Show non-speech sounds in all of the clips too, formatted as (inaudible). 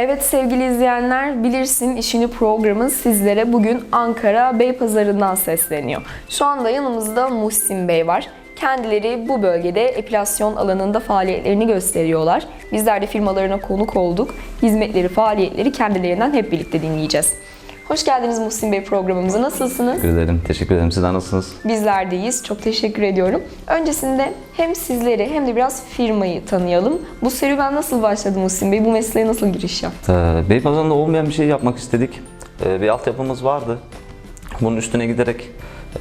Evet sevgili izleyenler, Bilirsin işini programı sizlere bugün Ankara Beypazarı'ndan sesleniyor. Şu anda yanımızda Muhsin Bey var. Kendileri bu bölgede epilasyon alanında faaliyetlerini gösteriyorlar. Bizler de firmalarına konuk olduk. Hizmetleri, faaliyetleri kendilerinden hep birlikte dinleyeceğiz. Hoş geldiniz Muhsin Bey programımıza. Nasılsınız? Teşekkür ederim. Teşekkür ederim. Sizler nasılsınız? Bizler deyiz. Çok teşekkür ediyorum. Öncesinde hem sizleri hem de biraz firmayı tanıyalım. Bu serüven nasıl başladı Muhsin Bey? Bu mesleğe nasıl giriş yaptı? Ee, Beypazarı'nda olmayan bir şey yapmak istedik. Ee, bir altyapımız vardı. Bunun üstüne giderek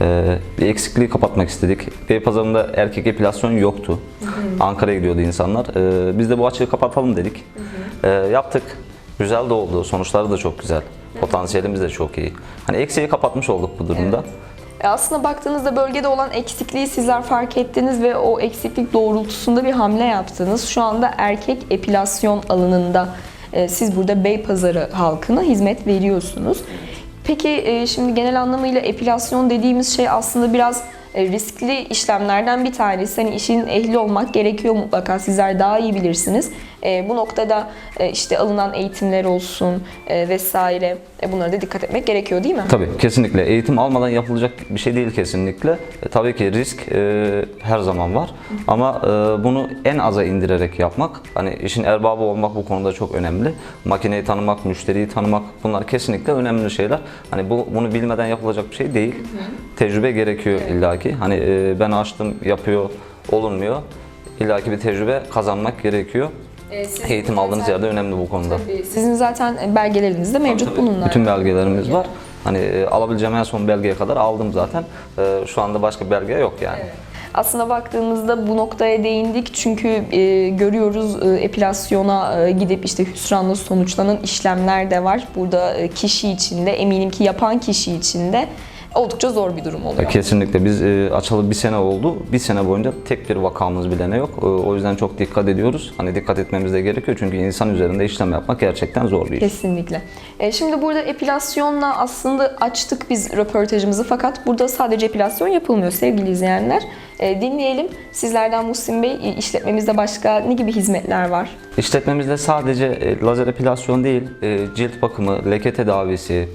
e, bir eksikliği kapatmak istedik. Beypazarı'nda erkek epilasyon yoktu. Ankara'ya gidiyordu insanlar. Ee, biz de bu açığı kapatalım dedik. Ee, yaptık. Güzel de oldu. Sonuçları da çok güzel. Potansiyelimiz de çok iyi. Hani eksiği kapatmış olduk bu durumda. E, Aslında baktığınızda bölgede olan eksikliği sizler fark ettiniz ve o eksiklik doğrultusunda bir hamle yaptınız. Şu anda erkek epilasyon alanında e, siz burada Beypazarı halkına hizmet veriyorsunuz. Peki e, şimdi genel anlamıyla epilasyon dediğimiz şey aslında biraz e, riskli işlemlerden bir tanesi. Hani işin ehli olmak gerekiyor mutlaka. Sizler daha iyi bilirsiniz. E, bu noktada e, işte alınan eğitimler olsun e, vesaire e, bunlara da dikkat etmek gerekiyor değil mi? Tabii kesinlikle eğitim almadan yapılacak bir şey değil kesinlikle. E, tabii ki risk e, her zaman var ama e, bunu en aza indirerek yapmak, hani işin erbabı olmak bu konuda çok önemli. Makineyi tanımak, müşteriyi tanımak bunlar kesinlikle önemli şeyler. Hani bu bunu bilmeden yapılacak bir şey değil. Tecrübe gerekiyor illaki. Hani e, ben açtım yapıyor olunmuyor. İllaki bir tecrübe kazanmak gerekiyor. Eğitim aldığınız yerde önemli bu konuda. Sizin zaten belgeleriniz de mevcut bununla. Bütün belgelerimiz var. Hani e, alabileceğim en son belgeye kadar aldım zaten. E, şu anda başka bir belge yok yani. Aslında baktığımızda bu noktaya değindik çünkü e, görüyoruz e, epilasyona e, gidip işte hüsranla sonuçlanan işlemler de var. Burada e, kişi için de eminim ki yapan kişi için de oldukça zor bir durum oluyor. Kesinlikle biz e, açalı bir sene oldu. Bir sene boyunca tek bir vakamız bile ne yok. E, o yüzden çok dikkat ediyoruz. Hani dikkat etmemiz de gerekiyor çünkü insan üzerinde işlem yapmak gerçekten zor bir iş. Kesinlikle. E, Şimdi burada epilasyonla aslında açtık biz röportajımızı fakat burada sadece epilasyon yapılmıyor sevgili izleyenler. E, Dinleyelim. Sizlerden Muhsin Bey e, işletmemizde başka ne gibi hizmetler var? İşletmemizde sadece e, lazer epilasyon değil, e, cilt bakımı, leke tedavisi,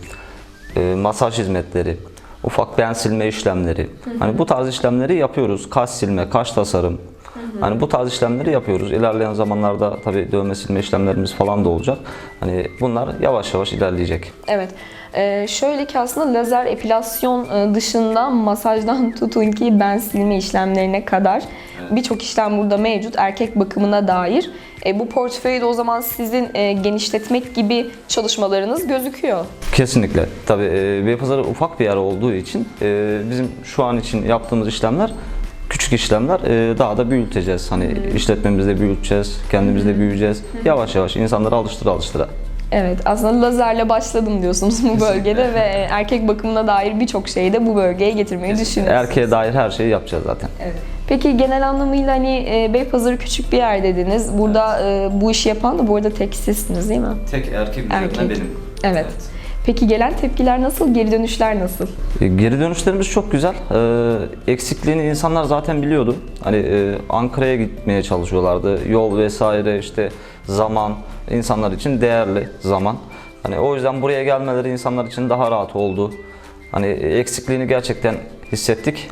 e, masaj hizmetleri, ufak ben silme işlemleri. Hani bu tarz işlemleri yapıyoruz. Kaş silme, kaş tasarım. Hani bu tarz işlemleri yapıyoruz. İlerleyen zamanlarda tabii dövme silme işlemlerimiz falan da olacak. Hani bunlar yavaş yavaş ilerleyecek. Evet. Ee, şöyle ki aslında lazer epilasyon e, dışında masajdan (laughs) tutun ki ben silme işlemlerine kadar birçok işlem burada mevcut erkek bakımına dair. E, bu portföyü de o zaman sizin e, genişletmek gibi çalışmalarınız gözüküyor. Kesinlikle. Tabii e, Beypazarı ufak bir yer olduğu için e, bizim şu an için yaptığımız işlemler küçük işlemler e, daha da büyüteceğiz. Hani işletmemizde büyüteceğiz, kendimizde büyüyeceğiz. Yavaş yavaş insanları alıştıra alıştıra. Evet aslında lazerle başladım diyorsunuz bu bölgede ve (laughs) erkek bakımına dair birçok şeyi de bu bölgeye getirmeyi düşünüyorsunuz. Erkeğe dair her şeyi yapacağız zaten. Evet. Peki genel anlamıyla hani e, Beypazarı küçük bir yer dediniz. Burada e, bu işi yapan da bu arada tek sizsiniz değil mi? Tek erkek Erkek. Evet. Peki gelen tepkiler nasıl? Geri dönüşler nasıl? E, Geri dönüşlerimiz çok güzel. E, eksikliğini insanlar zaten biliyordu. Hani e, Ankara'ya gitmeye çalışıyorlardı. Yol vesaire işte zaman insanlar için değerli zaman. Hani o yüzden buraya gelmeleri insanlar için daha rahat oldu. Hani e, eksikliğini gerçekten hissettik,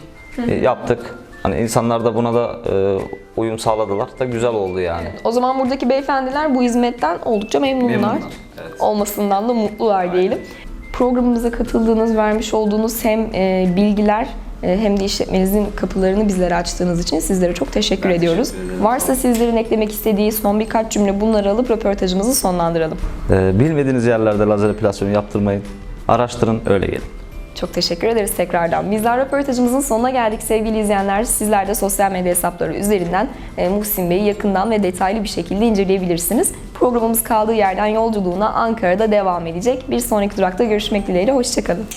e, yaptık. Hani insanlar da buna da e, uyum sağladılar da güzel oldu yani. O zaman buradaki beyefendiler bu hizmetten oldukça memnunlar. Memnunlar, evet. Olmasından da mutlular diyelim. Programımıza katıldığınız, vermiş olduğunuz hem e, bilgiler e, hem de işletmenizin kapılarını bizlere açtığınız için sizlere çok teşekkür Ben ediyoruz. teşekkür. Varsa sizlerin eklemek istediği son birkaç cümle bunları alıp röportajımızı sonlandıralım. E, bilmediğiniz yerlerde lazer epilasyonu yaptırmayın. Araştırın öyle gelin. Çok teşekkür ederiz tekrardan. Bizler röportajımızın sonuna geldik sevgili izleyenler. Sizler de sosyal medya hesapları üzerinden e, Muhsin Bey'i yakından ve detaylı bir şekilde inceleyebilirsiniz. Programımız kaldığı yerden yolculuğuna Ankara'da devam edecek. Bir sonraki durakta görüşmek dileğiyle. Hoşçakalın.